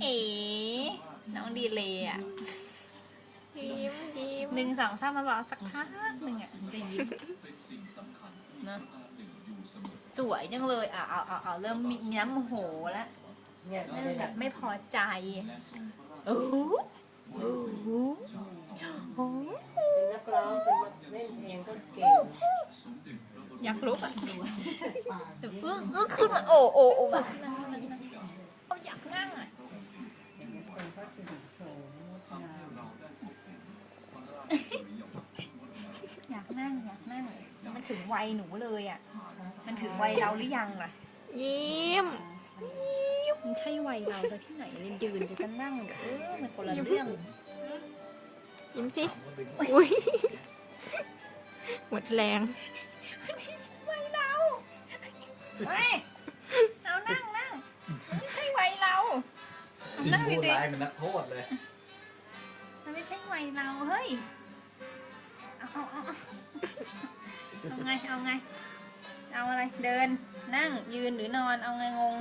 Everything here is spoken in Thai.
เอ๋น้องดีเลยอะยิ้มยิ้มหนึ่งสองสามมารอสักพักหนึ่งอะถึงจะยิ้มเนอะสวยจังเลยอะเอาเอาเอาเริ่มมีน้ำโมโหแล้วเนี่ยเริ่มแบบไม่พอใจโอ้โหโอ้โหโอ้โหเป็นนักร้องเป็นเล่นเพลงก็เก่งอยากลุกอะเดี๋ยวอื้ออื้อขึ้นมาโอ้โอ้โอ้แบบเขาอยากนั่งอะ คนพระ สิริโสมงดงามอยากนั่งอยากนั่งมันถึงวัยหนูเลยอะ มันถึงวัยเราหรือยังล่ะยิ้มมันใช่วัยเราจะที่ไหนเรียนยืนจะกันนั่งเออมันคนละเรื่อง ยิ้มสิ อุ้ยหมดแรงวัยเราเฮ้ นั่งพูดดีร้ายมันนักโทษเลยๆมันไม่ใช่วัยเราเฮ้ย เอาเอาเอาเอาเอาไง เอาไง เอาอะไร เดิน นั่ง ยืนหรือนอน เอาไงงง